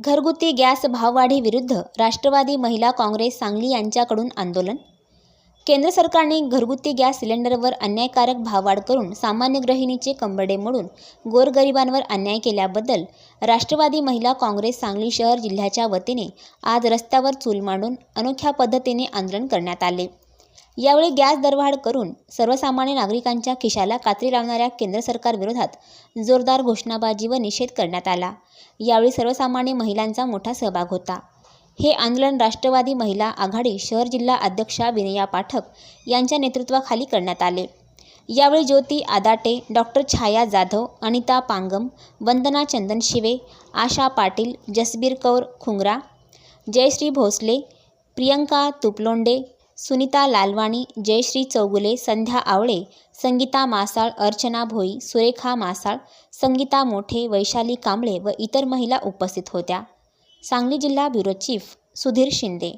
घरगुती गॅस भाववाढी विरुद्ध राष्ट्रवादी महिला काँग्रेस सांगली यांच्याकडून आंदोलन? केंद्र सरकारने घरगुती गॅस सिलेंडरवर अन्यायकारक भाववाढ करून सामान्य गृहिणीचे कंबरडे मोडून गोरगरिबांवर अन्याय केल्याबद्दल राष्ट्रवादी महिला काँग्रेस सांगली शहर जिल्ह्याच्या वतीने आज रस्त्यावर चूल मांडून अनोख्या पद्धतीने आंदोलन करण्यात आले. यावेळी गॅस दरवाढ करून सर्वसामान्य नागरिकांच्या खिशाला कात्री लावणाऱ्या केंद्र सरकारविरोधात जोरदार घोषणाबाजी व निषेध करण्यात आला. यावेळी सर्वसामान्य महिलांचा मोठा सहभाग होता. हे आंदोलन राष्ट्रवादी महिला आघाडी शहर जिल्हा अध्यक्षा विनया पाठक यांच्या नेतृत्वाखाली करण्यात आले. यावेळी ज्योती आदाटे डॉक्टर छाया जाधव अनिता पांगम वंदना चंदन शिवे आशा पाटील जसबीर कौर खुंगरा जयश्री भोसले प्रियंका तुपलोंडे सुनीता लालवाणी जयश्री चौगुले संध्या आवळे संगीता मासाळ अर्चना भोई सुरेखा मासाळ संगीता मोठे वैशाली कांबळे व इतर महिला उपस्थित होत्या. सांगली जिल्हा ब्युरो चीफ सुधीर शिंदे.